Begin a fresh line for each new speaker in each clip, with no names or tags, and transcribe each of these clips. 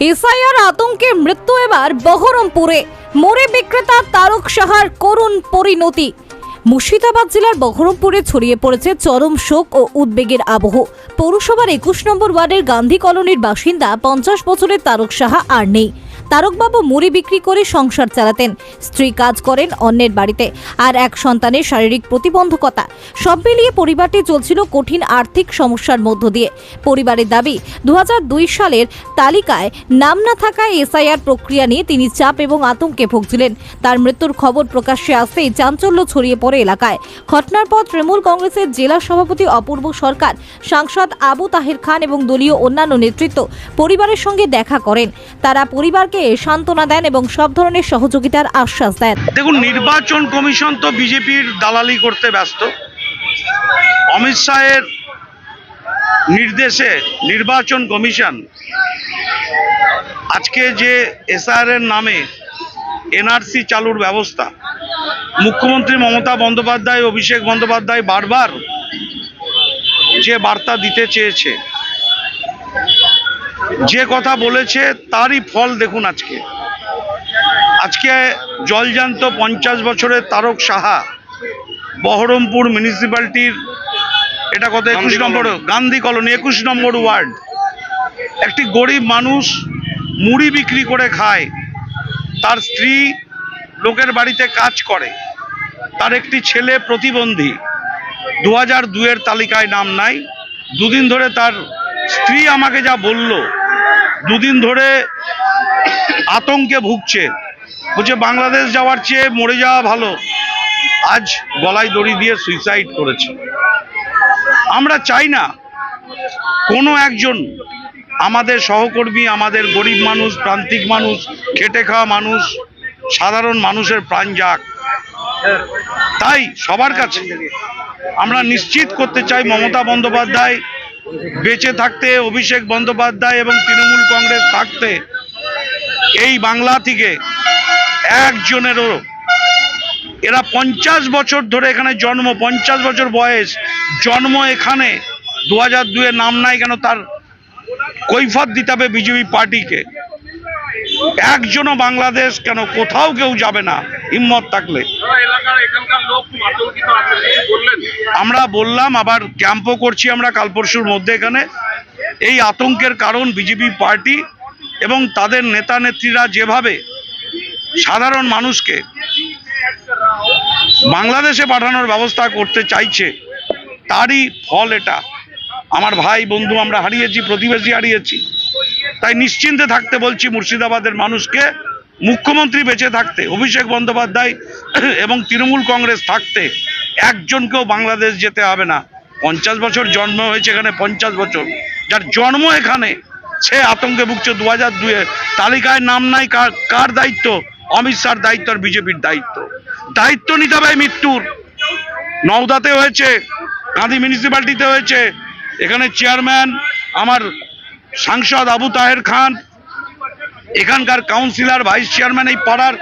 SIR আতঙ্কে মৃত্যু এবার বহরমপুরে। মোড়ে বিক্রেতা তারক সাহার করুণ পরিণতি। মুর্শিদাবাদ জেলার বহরমপুরে ছড়িয়ে পড়েছে চরম শোক ও উদ্বেগের আবহ। পৌরসভার একুশ নম্বর ওয়ার্ডের গান্ধী কলোনির বাসিন্দা পঞ্চাশ বছরের তারক সাহা আর নেই। তারকবাবু মুড়ি বিক্রি করে সংসার চালাতেন। স্ত্রী কাজ করেন অন্যের বাড়িতে। আর এক সন্তানের শারীরিক প্রতিবন্ধকতা। সব মিলিয়ে পরিবারটি চলছিল কঠিন আর্থিক সমস্যার মধ্য দিয়ে। পরিবারের দাবি দু হাজার দুই সালের তালিকায় নাম না থাকায় এসআইআর প্রক্রিয়া নিয়ে তিনি চাপ এবং আতঙ্কে ভুগছিলেন। তার মৃত্যুর খবর প্রকাশ্যে আসতেই চাঞ্চল্য ছড়িয়ে পড়ে এলাকায়। ঘটনার পর তৃণমূল কংগ্রেসের জেলা সভাপতি অপূর্ব সরকার, সাংসদ আবু তাহের খান এবং দলীয় অন্যান্য নেতৃত্ব পরিবারের সঙ্গে দেখা করেন। তারা পরিবারকে সান্ত্বনা দেন এবং সব ধরনের সহযোগিতার আশ্বাস দেন।
দেখুন, নির্বাচন কমিশন তো বিজেপির দালালি করতে ব্যস্ত। অমিত শাহের নির্দেশে নির্বাচন কমিশন আজকে যে এসআর এর নামে এনআরসি চালুর ব্যবস্থা, মুখ্যমন্ত্রী মমতা বন্দ্যোপাধ্যায়, অভিষেক বন্দ্যোপাধ্যায় বারবার যে বার্তা দিতে চেয়েছে যে কথা বলেছে তারই ফল দেখুন আজকে। আজকে জলজান্ত পঞ্চাশ বছরের তারক সাহা বহরমপুর মিউনিসিপ্যালিটির এটা কত? একুশ নম্বর গান্ধী কলোনি একুশ নম্বর ওয়ার্ড। একটি গরিব মানুষ মুড়ি বিক্রি করে খায়। তার স্ত্রী লোকের বাড়িতে কাজ করে। তার একটি ছেলে প্রতিবন্ধী। দু হাজার দুয়ের তালিকায় নাম নাই। দুদিন ধরে তার স্ত্রী আমাকে যা বলল দুদিন ধরে আতঙ্কে ভুগছে। বলছে, বাংলাদেশ যাওয়ার চেয়ে মরে যাওয়া ভালো। আজ গলায় দড়ি দিয়ে সুইসাইড করেছে। আমরা চাই না কোনো একজন আমাদের সহকর্মী, আমাদের গরিব মানুষ, প্রান্তিক মানুষ, খেটে খাওয়া মানুষ, সাধারণ মানুষের প্রাণ যাক। তাই সবার কাছে আমরা নিশ্চিত করতে চাই মমতা বন্দ্যোপাধ্যায় বেঁচে থাকতে অভিষেক বন্দ্যোপাধ্যায় এবং তৃণমূল কংগ্রেস থাকতে এই বাংলা থেকে একজনেরও এরা পঞ্চাশ বছর ধরে এখানে জন্ম, পঞ্চাশ বছর বয়স, জন্ম এখানে। দু হাজার দুয়ে নাম নাই কেন তার কৈফাত দিতে হবে বিজেপি পার্টিকে। একজনও বাংলাদেশ কেন কোথাও কেউ যাবে না, হিম্মত থাকলে। আমরা বললাম, আবার ক্যাম্পও করছি আমরা কাল পরশুর মধ্যে এখানে। এই আতঙ্কের কারণ বিজেপি পার্টি এবং তাদের নেতা নেত্রীরা যেভাবে সাধারণ মানুষকে বাংলাদেশে পাঠানোর ব্যবস্থা করতে চাইছে, তারই ফল এটা। আমার ভাই, বন্ধু, আমরা হারিয়েছি, প্রতিবেশী হারিয়েছি। তাই নিশ্চিন্তে থাকতে বলছি মুর্শিদাবাদের মানুষকে, মুখ্যমন্ত্রী বেঁচে থাকতে, অভিষেক বন্দ্যোপাধ্যায় এবং তৃণমূল কংগ্রেস থাকতে, একজনকেও বাংলাদেশ যেতে হবে না। পঞ্চাশ বছর জন্ম হয়েছে এখানে, পঞ্চাশ বছর। যার জন্ম এখানে, সে আতঙ্কে ভুগছে। দু হাজার দুয়ে তালিকায় নাম নাই, কার কার দায়িত্ব? অমিত শাহর দায়িত্ব আর বিজেপির দায়িত্ব। দায়িত্ব নিতে হবে মৃত্যুর। নওদাতে হয়েছে, গান্ধী মিউনিসিপ্যালিটিতে হয়েছে। এখানে চেয়ারম্যান আমার সাংসদ আবু তাহের খান, এখানকার কাউন্সিলর, ভাইস চেয়ারম্যান এই পাড়ার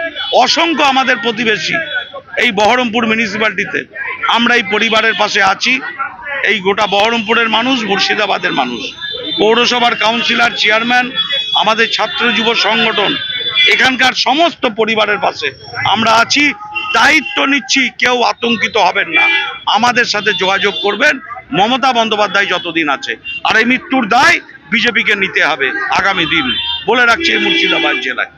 অসংখ্য আমাদের প্রতিবেশী এই বহরমপুর মিউনিসিপ্যালিটিতে। আমরা এই পরিবারের পাশে আছি, এই গোটা বহরমপুরের মানুষ, মুর্শিদাবাদের মানুষ। পৌরসভার কাউন্সিলর, চেয়ারম্যান, আমাদের ছাত্র যুব সংগঠন, এখানকার সমস্ত পরিবারের পাশে আমরা আছি। দায়িত্ব নিচ্ছি, কেউ আতঙ্কিত হবেন না। আমাদের সাথে যোগাযোগ করবেন। মমতা বন্দ্যোপাধ্যায় যতদিন আছে। আর এই মৃত্যুর দায় বিজেপিকে নিতে হবে আগামী দিন। বলে রাখছি মুর্শিদাবাদ জেলায়।